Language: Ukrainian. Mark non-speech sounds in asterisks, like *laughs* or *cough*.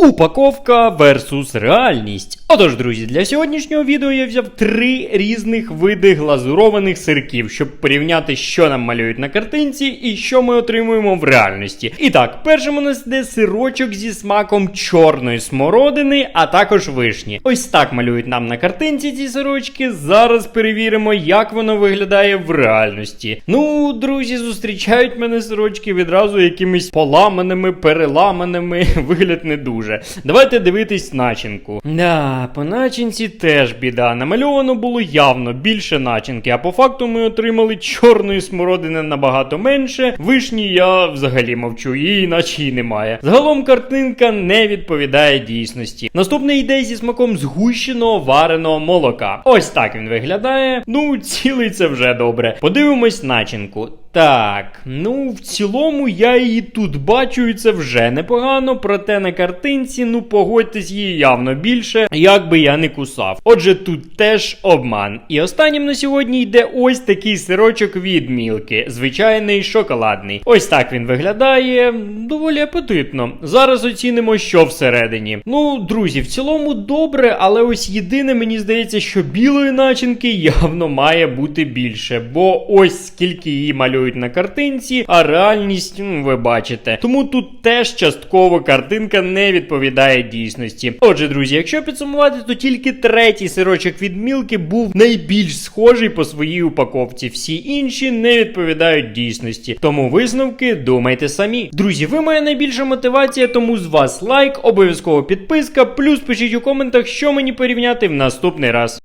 Упаковка versus реальність. Отож, друзі, для сьогоднішнього відео я взяв три різних види глазурованих сирків, щоб порівняти, що нам малюють на картинці і що ми отримуємо в реальності. І так, першим у нас йде сирочок зі смаком чорної смородини, а також вишні. Ось так малюють нам на картинці ці сирочки. Зараз перевіримо, як воно виглядає в реальності. Ну, друзі, зустрічають мене сирочки відразу якимись поламаними, переламаними. *laughs* Вигляд не дуже. Давайте дивитись начинку. Да, по начинці теж біда. Намальовано було явно більше начинки, а по факту ми отримали чорної смородини набагато менше. Вишні я взагалі мовчу, її наче й немає. Загалом картинка не відповідає дійсності. Наступний йде зі смаком згущеного вареного молока. Ось так він виглядає. Ну, цілий це вже добре. Подивимось начинку. Так, ну в цілому я її тут бачу, і це вже непогано, проте на картинці, ну погодьтесь, її явно більше, як би я не кусав. Отже, тут теж обман. І останнім на сьогодні йде ось такий сирочок від мілки, звичайний шоколадний. Ось так він виглядає, доволі апетитно. Зараз оцінимо, що всередині. Ну, друзі, в цілому добре, але ось єдине, мені здається, що білої начинки явно має бути більше, бо ось скільки її малюють на картинці, а реальність м, ви бачите. Тому тут теж частково картинка не відповідає дійсності. Отже, друзі, якщо підсумувати, то тільки третій сирочок від мілки був найбільш схожий по своїй упаковці. Всі інші не відповідають дійсності. Тому висновки думайте самі. Друзі, ви моя найбільша мотивація, тому з вас лайк, обов'язково підписка, плюс пишіть у коментах, що мені порівняти в наступний раз.